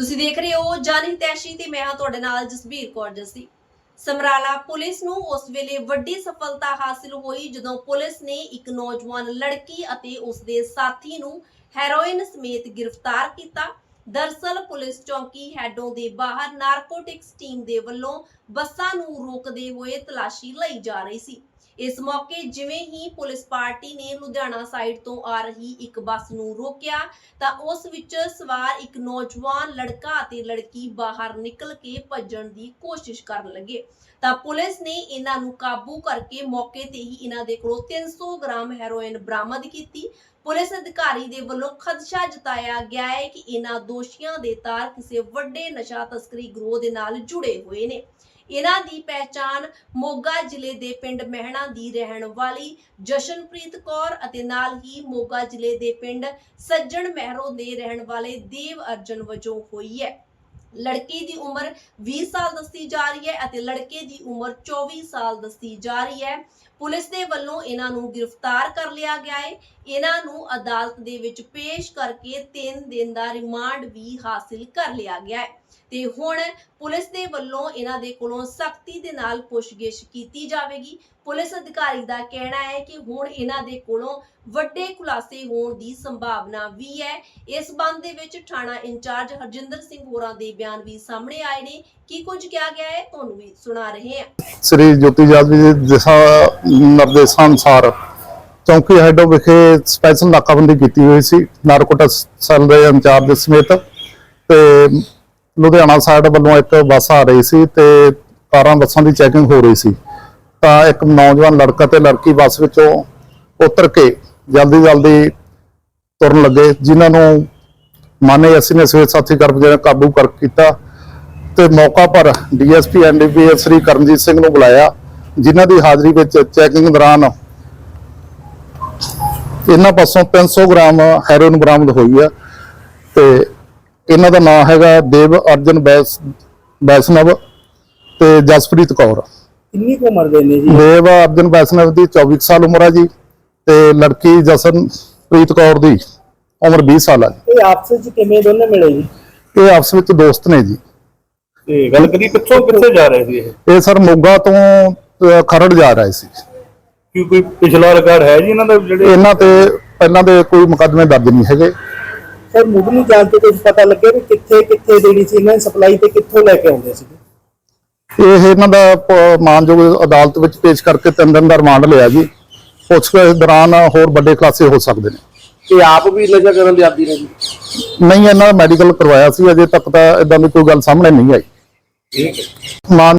ਤੁਸੀਂ ਦੇਖ ਰਹੇ ਹੋ ਜਾਨੀ ਤੈਸ਼ੀ ਤੇ ਮੈਂ ਹਾਂ ਤੁਹਾਡੇ ਨਾਲ ਜਸਬੀਰ ਕੌਰ ਜੱਸੀ। ਸਮਰਾਲਾ ਪੁਲਿਸ ਨੂੰ ਉਸ ਵੇਲੇ ਵੱਡੀ ਸਫਲਤਾ ਹਾਸਲ ਹੋਈ ਜਦੋਂ ਪੁਲਿਸ ਨੇ ਇੱਕ ਨੌਜਵਾਨ ਲੜਕੀ ਅਤੇ ਉਸ ਦੇ ਸਾਥੀ ਨੂੰ ਹੈਰੋਇਨ ਸਮੇਤ ਗ੍ਰਿਫਤਾਰ ਕੀਤਾ। ਦਰਸਲ ਪੁਲਿਸ ਚੌਂਕੀ ਹੈਡੋਂ ਦੇ ਬਾਹਰ ਨਾਰਕੋਟਿਕਸ ਟੀਮ ਦੇ ਵੱਲੋਂ ਬੱਸਾਂ ਨੂੰ ਰੋਕਦੇ ਹੋਏ ਤਲਾਸ਼ੀ ਲਈ ਜਾ ਰਹੀ ਸੀ। ਇਸ ਮੌਕੇ ਜਿਵੇਂ ਹੀ ਪੁਲਿਸ ਪਾਰਟੀ ਨੇ ਲੁਧਿਆਣਾ ਸਾਈਡ ਤੋਂ ਆ ਰਹੀ ਇੱਕ ਬੱਸ ਨੂੰ ਰੋਕਿਆ, ਤਾਂ ਉਸ ਵਿੱਚ ਸਵਾਰ ਇੱਕ ਨੌਜਵਾਨ ਲੜਕਾ ਅਤੇ ਲੜਕੀ ਬਾਹਰ ਨਿਕਲ ਕੇ ਭੱਜਣ ਦੀ ਕੋਸ਼ਿਸ਼ ਕਰਨ ਲੱਗੇ। ਤਾਂ ਪੁਲਿਸ ਨੇ ਇਹਨਾਂ ਨੂੰ ਕਾਬੂ ਕਰਕੇ ਮੌਕੇ ਤੇ ਹੀ ਇਹਨਾਂ ਦੇ ਕੋਲੋਂ 300 ਗ੍ਰਾਮ ਹੈਰੋਇਨ ਬਰਾਮਦ ਕੀਤੀ ਪੁਲਿਸ ਅਧਿਕਾਰੀ ਦੇ ਵੱਲੋਂ ਖਦਸ਼ਾ ਜਤਾਇਆ ਗਿਆ ਹੈ ਕਿ ਇਹਨਾਂ ਦੋਸ਼ੀਆਂ ਦੇ ਤਾਰ ਕਿਸੇ ਵੱਡੇ ਨਸ਼ਾ ਤਸਕਰੀ ਗਰੋਹ ਦੇ ਨਾਲ ਜੁੜੇ ਹੋਏ ਨੇ। ਇਹਨਾਂ ਦੀ ਪਹਿਚਾਣ ਮੋਗਾ ਜ਼ਿਲ੍ਹੇ ਦੇ ਪਿੰਡ ਮਹਿਣਾ ਦੀ ਰਹਿਣ ਵਾਲੀ ਜਸ਼ਨਪ੍ਰੀਤ ਕੌਰ ਅਤੇ ਨਾਲ ਹੀ ਮੋਗਾ ਜ਼ਿਲ੍ਹੇ ਦੇ ਪਿੰਡ ਸੱਜਣ ਮਹਿਰੋ ਦੇ ਰਹਿਣ ਵਾਲੇ ਦੇਵ ਅਰਜਨ ਵਜੋਂ ਹੋਈ ਹੈ। ਲੜਕੀ ਦੀ ਉਮਰ 20 ਸਾਲ ਦੱਸੀ ਜਾ ਰਹੀ ਹੈ ਅਤੇ ਲੜਕੇ ਦੀ ਉਮਰ 24 ਸਾਲ ਦੱਸੀ ਜਾ ਰਹੀ ਹੈ। ਪੁਲਿਸ ਦੇ ਵੱਲੋਂ ਇਹਨਾਂ ਨੂੰ ਗ੍ਰਿਫਤਾਰ ਕਰ ਲਿਆ ਗਿਆ ਹੈ। ਇਹਨਾਂ ਨੂੰ ਅਦਾਲਤ ਦੇ ਵਿੱਚ ਪੇਸ਼ ਕਰਕੇ 3 ਦਿਨ ਦਾ ਰਿਮਾਂਡ ਵੀ ਹਾਸਿਲ ਕਰ ਲਿਆ ਗਿਆ ਹੈ। ਤੇ ਹੁਣ ਪੁਲਿਸ ਦੇ ਵੱਲੋਂ ਇਹਨਾਂ ਦੇ ਕੋਲੋਂ ਸਖਤੀ ਦੇ ਨਾਲ ਪੁੱਛਗਿੱਛ ਕੀਤੀ ਜਾਵੇਗੀ। ਪੁਲਿਸ ਅਧਿਕਾਰੀ ਦਾ ਕਹਿਣਾ ਹੈ ਕਿ ਹੁਣ ਇਹਨਾਂ ਦੇ ਕੋਲੋਂ ਵੱਡੇ ਖੁਲਾਸੇ ਹੋਣ ਦੀ ਸੰਭਾਵਨਾ ਵੀ ਹੈ। ਇਸ ਬੰਦ ਦੇ ਵਿੱਚ ਥਾਣਾ ਇੰਚਾਰਜ ਹਰਜਿੰਦਰ ਸਿੰਘ ਹੋਰਾਂ ਦੇ ਬਿਆਨ ਵੀ ਸਾਹਮਣੇ ਆਏ ਨੇ। ਕੀ ਕੁਝ ਕਿਹਾ ਗਿਆ ਹੈ, ਤੁਹਾਨੂੰ ਵੀ ਸੁਣਾ ਰਹੇ ਹਾਂ। ਸ੍ਰੀ ਜੋਤੀ ਜਾਦਵੀ ਦੇ ਦਿਸ਼ਾ ਨਿਰਦੇਸ਼ਾਂ ਅਨੁਸਾਰ ਚੌਂਕੀ ਹੈਡੋ ਵਿਖੇ ਸਪੈਸ਼ਲ ਨਾਕਾਬੰਦੀ ਕੀਤੀ ਹੋਈ ਸੀ ਨਾਰਕੋਟਿਕਸ ਸੈੱਲ ਦੇ ਇੰਚਾਰਜ ਸਮੇਤ, ਤੇ ਲੁਧਿਆਣਾ ਸਾਈਡ ਵੱਲੋਂ ਇੱਕ ਬੱਸ ਆ ਰਹੀ ਸੀ ਤੇ 12 ਬੱਸਾਂ ਦੀ ਚੈਕਿੰਗ ਹੋ ਰਹੀ ਸੀ। ਤਾਂ ਇੱਕ ਨੌਜਵਾਨ ਲੜਕਾ ਤੇ ਲੜਕੀ ਬੱਸ ਵਿੱਚੋਂ ਉਤਰ ਕੇ ਜਲਦੀ ਜਲਦੀ ਤੁਰਨ ਲੱਗੇ, ਜਿਨ੍ਹਾਂ ਨੂੰ ਮਾਨੇ ਅਸੀਂ ਨੇ ਸਵੇਤ ਸਾਥੀ ਕਰਮਚਾਰੀਆਂ ਨੇ ਕਾਬੂ ਕਰ ਕੀਤਾ ਤੇ ਮੌਕਾ ਪਰ ਡੀਐਸਪੀ ਐਨਡੀਪੀਐਸ ਸ੍ਰੀ ਕਰਮਜੀਤ ਸਿੰਘ ਨੂੰ ਬੁਲਾਇਆ। ਜਿਨ੍ਹਾਂ ਦੀ ਹਾਜ਼ਰੀ ਵਿੱਚ ਚੈਕਿੰਗ ਦੌਰਾਨ ਇਹਨਾਂ ਪਾਸੋਂ 300 ਗ੍ਰਾਮ ਹੈਰੋਇਨ ਬਰਾਮਦ ਹੋਈ ਹੈ ਤੇ ਇਹਨਾਂ ਦਾ ਨਾਮ ਹੈਗਾ ਦੇਵ ਅਰਜਨ ਬੈਸ ਬੈਸਨਵ ਤੇ ਜਸਪ੍ਰੀਤ ਕੌਰ। ਕਿੰਨੀ ਕੁ ਉਮਰ ਦੇ ਨੇ ਜੀ? ਦੇਵ ਅਰਜਨ ਬੈਸਨਵ ਦੀ 24 ਸਾਲ ਉਮਰ ਹੈ ਜੀ ਤੇ ਲੜਕੀ ਜਸਨਪ੍ਰੀਤ ਕੌਰ ਦੀ ਉਮਰ 20 ਸਾਲ ਹੈ ਇਹ ਆਪਸ ਵਿੱਚ ਕਿਵੇਂ ਦੋਨੇ ਮਿਲੇ ਜੀ? ਇਹ ਆਪਸ ਵਿੱਚ ਦੋਸਤ ਨੇ ਜੀ। ਤੇ ਗੱਲ ਕਰੀ ਕਿੱਥੋਂ ਕਿੱਥੇ ਜਾ ਰਹੇ ਸੀ ਇਹ? ਇਹ ਸਰ ਮੋਗਾ ਤੋਂ ਖਰੜ ਜਾ ਰਹੇ ਸੀ। ਕੀ ਕੋਈ ਪਿਛਲਾ ਰਿਕਾਰਡ ਹੈ ਜੀ ਇਹਨਾਂ ਦਾ ਜਿਹੜੇ ਇਹਨਾਂ ਤੇ ਪਹਿਲਾਂ ਦੇ ਕੋਈ ਮੁਕੱਦਮੇ ਦਰਜ ਨਹੀਂ ਹੈਗੇ। ਸਰ ਮੁੱਢਲੀ ਜਾਂਚ ਤੋਂ ਕੁਝ ਪਤਾ ਲੱਗਿਆ ਵੀ ਕਿੱਥੇ ਕਿੱਥੇ ਜਿਹੜੀ ਸੀ ਇਹਨਾਂ ਸਪਲਾਈ ਤੇ ਕਿੱਥੋਂ ਲੈ ਕੇ ਆਉਂਦੇ ਸੀ ਇਹ ਇਹਨਾਂ ਦਾ ਪ- ਮਾਨਯੋਗ ਅਦਾਲਤ ਵਿੱਚ ਪੇਸ਼ ਕਰਕੇ ਤਿੰਨ ਦਿਨ ਦਾ ਰਿਮਾਂਡ ਲਿਆ ਜੀ। ਪੁੱਛਗਿੱਛ ਦੌਰਾਨ ਹੋਰ ਵੱਡੇ ਖੁਲਾਸੇ ਹੋ ਸਕਦੇ ਨੇ। ਇਹ ਆਪ ਵੀ ਨਸ਼ਾ ਕਰਨ ਦੇ ਆਦੀ ਨੇ ਜੀ? ਨਹੀਂ ਇਹਨਾਂ ਦਾ ਮੈਡੀਕਲ ਕਰਵਾਇਆ ਸੀ ਅਜੇ ਤੱਕ ਤਾਂ ਇਦਾਂ ਦੀ ਕੋਈ ਗੱਲ ਸਾਹਮਣੇ ਨਹੀਂ ਆਈ। ਠੀਕ ਹੈ। ਮਾਨ